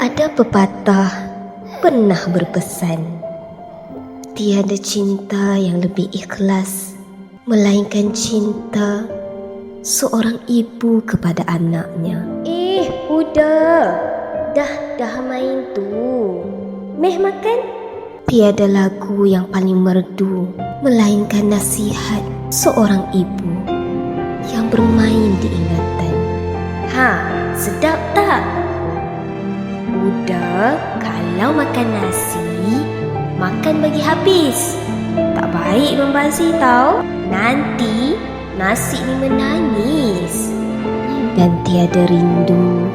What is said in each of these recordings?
Ada pepatah pernah berpesan Tiada cinta yang lebih ikhlas Melainkan cinta seorang ibu kepada anaknya Eh, udah Dah, dah main tu Meh makan? Tiada lagu yang paling merdu Melainkan nasihat seorang ibu Yang bermain di ingatan Ha, sedap tak? Udah, kalau makan nasi, makan bagi habis. Tak baik membazir tau. Nanti nasi ni menangis. Dan tiada rindu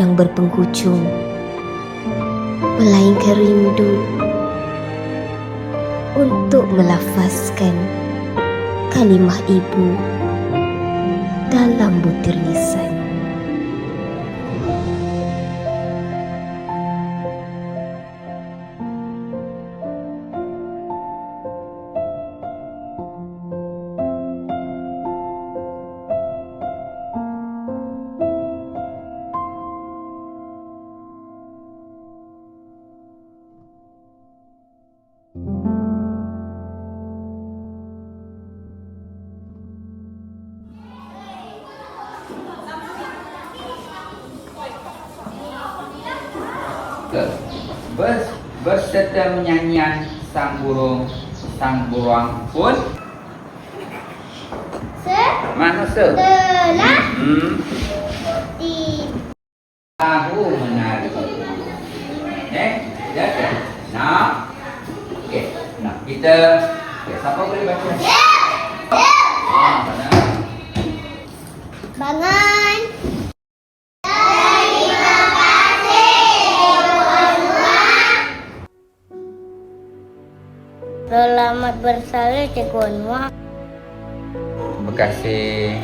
yang berpenghujung. Melainkan rindu untuk melafazkan kalimah ibu dalam butir lisan. Ke bers berserta menyanyian sang burung sang burung pun mana se Setelah hmm. di tahu menari. Eh ya ya nah. Okey nah kita okay, siapa boleh baca? Ah mana bangun Bersalin Cikgu Anwar. terima kasih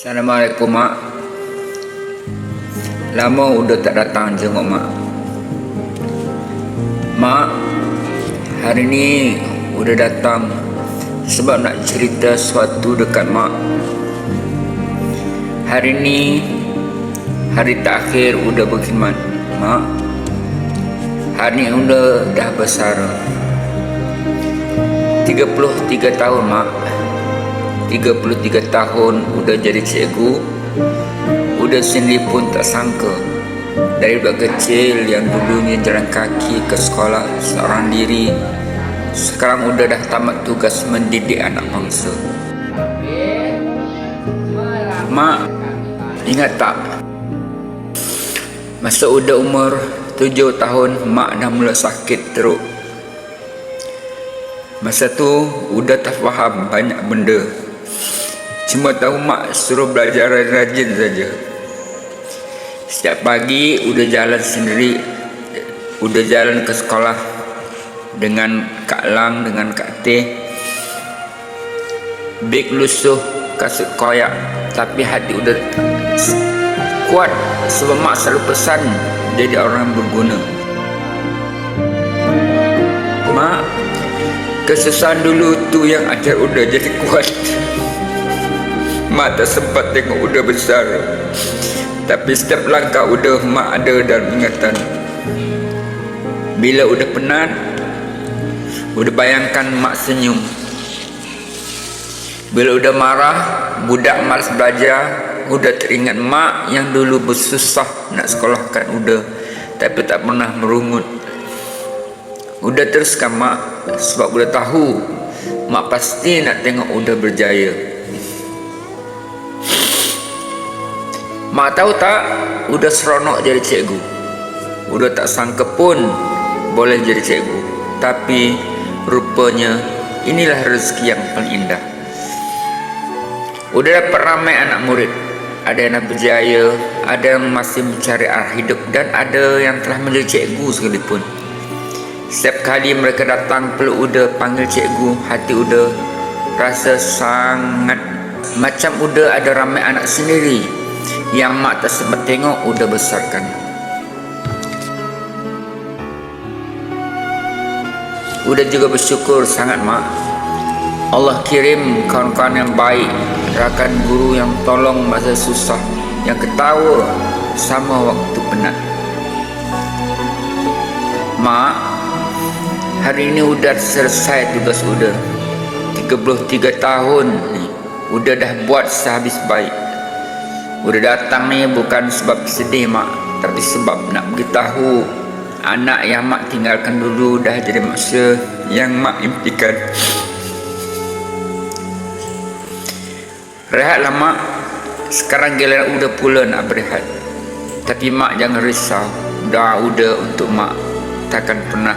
Assalamualaikum mak. Lama udah tak datang jenguk mak. Mak Hari ni udah datang Sebab nak cerita sesuatu dekat mak. Hari ni Hari terakhir udah berkhidmat Mak. Hari ni udah dah besar. 33 tahun mak 33 tahun udah jadi cikgu Udah sendiri pun tak sangka Dari budak kecil yang dulunya jalan kaki ke sekolah seorang diri Sekarang udah dah tamat tugas mendidik anak bangsa Mak, ingat tak? Masa udah umur tujuh tahun, mak dah mula sakit teruk. Masa tu, udah tak faham banyak benda. Cuma tahu mak suruh belajar rajin saja. Setiap pagi, udah jalan sendiri. Udah jalan ke sekolah dengan Kak Lang, dengan Kak Teh. Beg lusuh, kasut koyak. Tapi hati udah kuat sebab mak selalu pesan jadi orang berguna. Mak, kesusahan dulu tu yang ajar udah jadi kuat. Mak tak sempat tengok udah besar. Tapi setiap langkah udah mak ada dalam ingatan. Bila udah penat, udah bayangkan mak senyum. Bila udah marah, budak malas belajar, udah teringat mak yang dulu bersusah nak sekolahkan udah tapi tak pernah merungut. Udah teruskan mak sebab udah tahu mak pasti nak tengok udah berjaya. Mak tahu tak, udah seronok jadi cikgu. Udah tak sangka pun boleh jadi cikgu. Tapi rupanya inilah rezeki yang paling indah. Udah dapat ramai anak murid. Ada yang berjaya, ada yang masih mencari arah hidup dan ada yang telah menjadi cikgu sekalipun. Setiap kali mereka datang peluk Uda panggil cikgu, hati Uda rasa sangat macam Uda ada ramai anak sendiri yang mak tak sempat tengok Uda besarkan. Uda juga bersyukur sangat mak. Allah kirim kawan-kawan yang baik Rakan guru yang tolong masa susah Yang ketawa sama waktu penat. Mak Hari ini udah selesai tugas Uda. 33 tahun ni Uda dah buat sehabis baik Uda datang ni bukan sebab sedih mak. Tapi sebab nak beritahu Anak yang mak tinggalkan dulu dah jadi masa yang mak impikan. Rehatlah mak. Sekarang giliran udah pula nak berehat. Tapi mak jangan risau. Doa udah untuk mak Takkan pernah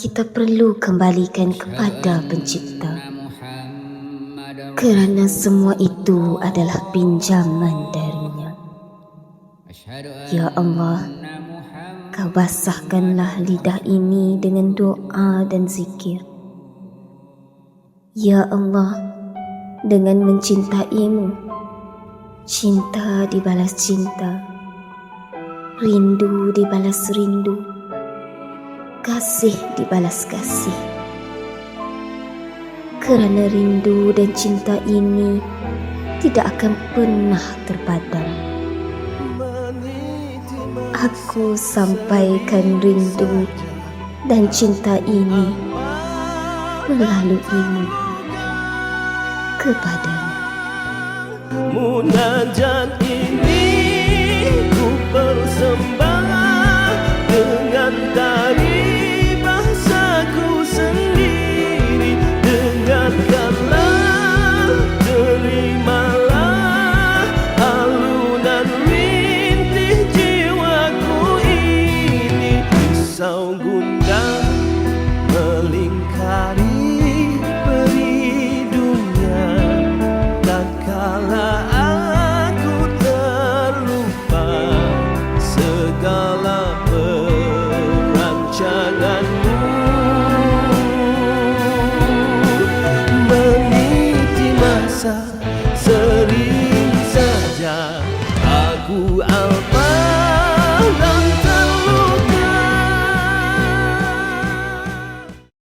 kita perlu kembalikan kepada pencipta kerana semua itu adalah pinjaman darinya. Ya Allah, kau basahkanlah lidah ini dengan doa dan zikir. Ya Allah, dengan mencintaimu, cinta dibalas cinta, rindu dibalas rindu, kasih dibalas kasih. Kerana rindu dan cinta ini tidak akan pernah terpadam. Aku sampaikan rindu dan cinta ini melaluimu kepadamu. Munajat ini ku persembahkan segala